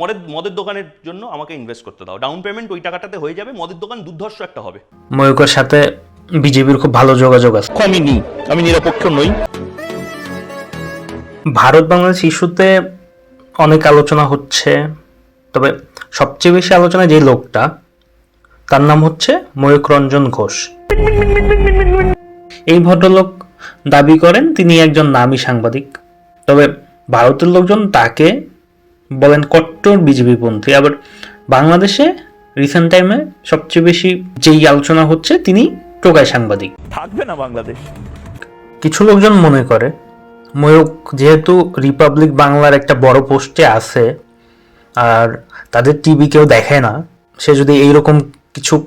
মদের মদের দোকানের জন্য আমাকে ইনভেস্ট করতে দাও। ডাউন পেমেন্ট ওই টাকাটাতে হয়ে যাবে মদের দোকান দুর্ধর্ষ একটা হবে। ময়ূকের সাথে বিজেপির খুব ভালো যোগাযোগ আছে। আমি নি আমি নিরপেক্ষ নই। ভারত বাংলাদেশ ইস্যুতে অনেক আলোচনা হচ্ছে তবে সবচেয়ে বেশি আলোচনা যে লোকটা তার নাম হচ্ছে ময়ূক রঞ্জন ঘোষ। এই ভদ্রলোক দাবি করেন তিনি একজন নামী সাংবাদিক। তবে ভারতের লোকজন তাকে বলেন কট্টর বিজেপি পন্থী আবার বাংলাদেশে রিসেন্ট টাইমে সবচেয়ে বেশি যেই আলোচনা হচ্ছে তিনি টোকাই সাংবাদিক। থাকবে না বাংলাদেশ। কিছু লোকজন মনে করে ময়ূক যেহেতু রিপাবলিক বাংলার একটা বড় পোস্টে আছে আর তাদের টিভি কেউ দেখে না সে যদি এইরকম কিছু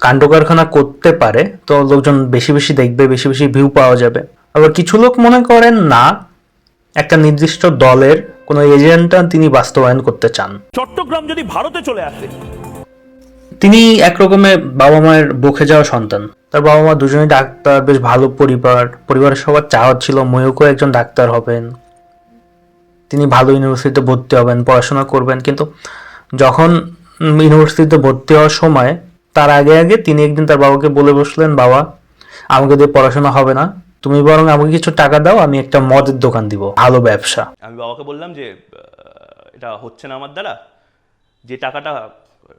কাণ্ড কারখানা করতে পারে তো লোকজন বেশি বেশি দেখবে বেশি বেশি ভিউ পাওয়া যাবে। আবার কিছু লোক মনে করেন না একটা নির্দিষ্ট দলের কোনো এজেন্ডা তিনি বাস্তবায়ন করতে চান। চট্টগ্রাম যদি ভারতে চলে আসে। তিনি একরকমের বাবা মায়ের বকে যাওয়া সন্তান। তার বাবা মা দুজনেই ডাক্তার বেশ ভালো পরিবার। পরিবারের সবার চাওয়া ছিল ময়ূকও একজন ডাক্তার হবেন। তিনি ভালো ইউনিভার্সিটিতে ভর্তি হবেন পড়াশোনা করবেন। কিন্তু যখন ইউনিভার্সিটিতে ভর্তি হওয়ার সময় তার আগে আগে তিনি একদিন তার বাবাকে বলে বসলেন বাবা আমাকে দিয়ে পড়াশোনা হবে না। তুমি বরং আমাকে কিছু টাকা দাও আমি একটা মদের দোকান দিব ভালো ব্যবসা। আমি বাবাকে বললাম যে এটা হচ্ছে না আমার দ্বারা। যে টাকাটা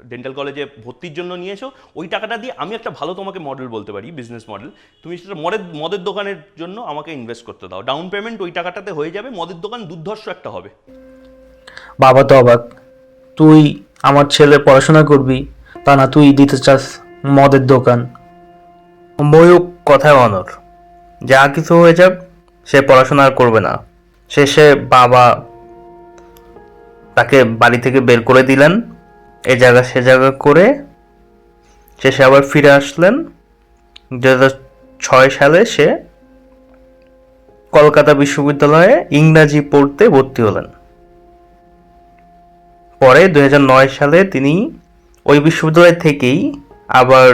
ডেন্টাল কলেজে ভর্তির জন্য নিয়েছো ওই টাকাটা দিয়ে আমি একটা ভালো তোমাকে মডেল বলতে পারি বিজনেস মডেল তুমি সেটা মদের মদের দোকানের জন্য আমাকে ইনভেস্ট করতে দাও। ডাউন পেমেন্ট ওই টাকাটাতে হয়ে যাবে মদের দোকান দুর্ধর্ষ একটা হবে। বাবা তো অবাক। তুই আমার ছেলে পড়াশোনা করবি তা না তুই দিতে চাস মদের দোকান। ময়ূক কথায় অনর। যা কিছু হয়ে যাক, সে পড়াশোনা আর করবে না। শেষে বাবা তাকে বাড়ি থেকে বের করে দিলেন। এ জায়গা, সে জায়গা করে শেষে আবার ফিরে আসলেন। দু ছয় সালে সে কলকাতা বিশ্ববিদ্যালয়ে ইংরাজি পড়তে ভর্তি হলেন। পরে দু হাজার নয় সালে তিনি ওই বিশ্ববিদ্যালয় থেকেই আবার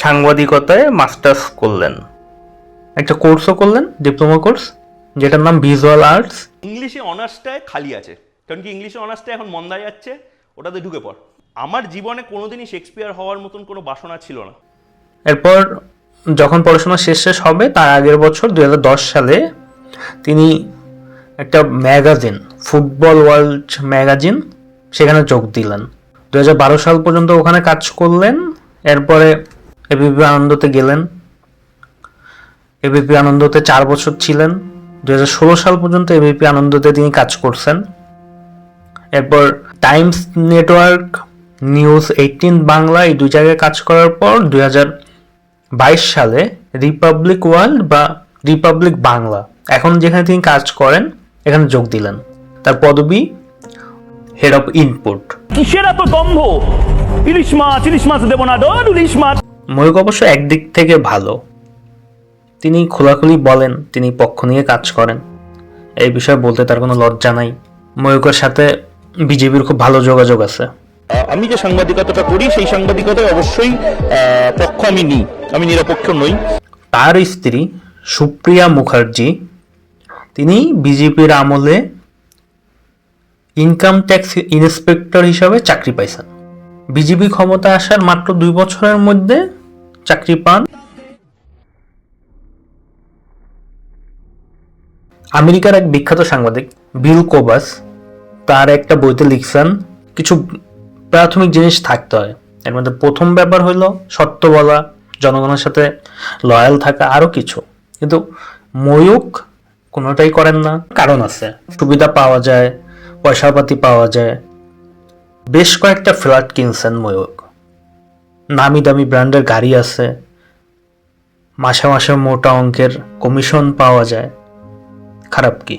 সাংবাদিকতায় মাস্টার্স করলেন। একটা কোর্সও করলেন ডিপ্লোমা কোর্স যেটার নাম ভিজুয়াল আর্টস ইংলিশে অনার্সটায় খালি আছে কারণ কি ইংলিশে অনার্সটা এখন মন্দায় যাচ্ছে ওটাতে ঢুকে পড়। আমার জীবনে কোনোদিনই শেক্সপিয়ার হওয়ার মতন কোনো বাসনা ছিল না। এরপর যখন পড়াশোনা শেষ শেষ হবে তার আগের বছর দুই হাজার দশ সালে তিনি একটা ম্যাগাজিন ফুটবল ওয়ার্ল্ড ম্যাগাজিন সেখানে যোগ দিলেন। দুই হাজার বারো সাল পর্যন্ত ওখানে কাজ করলেন এরপরে এবিপি আনন্দতে গেলেন। এবিপি আনন্দতে চার বছর ছিলেন। দু সাল পর্যন্ত এবিপি আনন্দতে তিনি কাজ করছেন। এরপর Times Network, News Eighteen Bangla এই দুই জায়গায় কাজ করার পর দুই সালে রিপাবলিক ওয়ার্ল্ড বা রিপাবলিক বাংলা, এখন যেখানে তিনি কাজ করেন, এখানে যোগ দিলেন। তার পদবি হেড অফ ইনপুট। কিসের এত দম্ভ ইলিশ মাছ ইলিশ মাছ দেবো না ইলিশ মাছ ময়ূক অবশ্য একদিক থেকে ভালো। তিনি খোলাখুলি বলেন তিনি পক্ষ নিয়ে কাজ করেন। এই বিষয়ে বলতে তার কোনো লজ্জা নাই। ময়ূকের সাথে বিজেপির খুব ভালো যোগাযোগ আছে। আমি যে সাংবাদিকতাটা করি সেই সাংবাদিকতায় অবশ্যই পক্ষ আমি নিই। আমি নিরপেক্ষ নই। তার স্ত্রী সুপ্রিয়া মুখার্জি তিনি বিজেপির আমলে ইনকাম ট্যাক্স ইন্সপেক্টর হিসাবে চাকরি পাইছেন। বিজেপি ক্ষমতা আসার মাত্র দুই বছরের মধ্যে চাকরি পান? আমেরিকার এক বিখ্যাত সাংবাদিক, বিল কোবাস, তার একটা বইতে লিখছেন, কিছু প্রাথমিক জিনিস থাকতে হয়। এর মধ্যে প্রথম ব্যাপার হলো সত্য বলা, জনগণের সাথে লয়াল থাকা আরও কিছু। কিন্তু ময়ূক কোনোটাই করেন না। কারণ আছে, সুবিধা পাওয়া যায়, পয়সাপাতি পাওয়া যায়। বেশ কয়েকটা ফ্ল্যাট কিনছেন ময়ূক নামি দামি ব্র্যান্ডের গাড়ি আছে। মাসে মাসে মোটা অঙ্কের কমিশন পাওয়া যায়। খারাপ কি?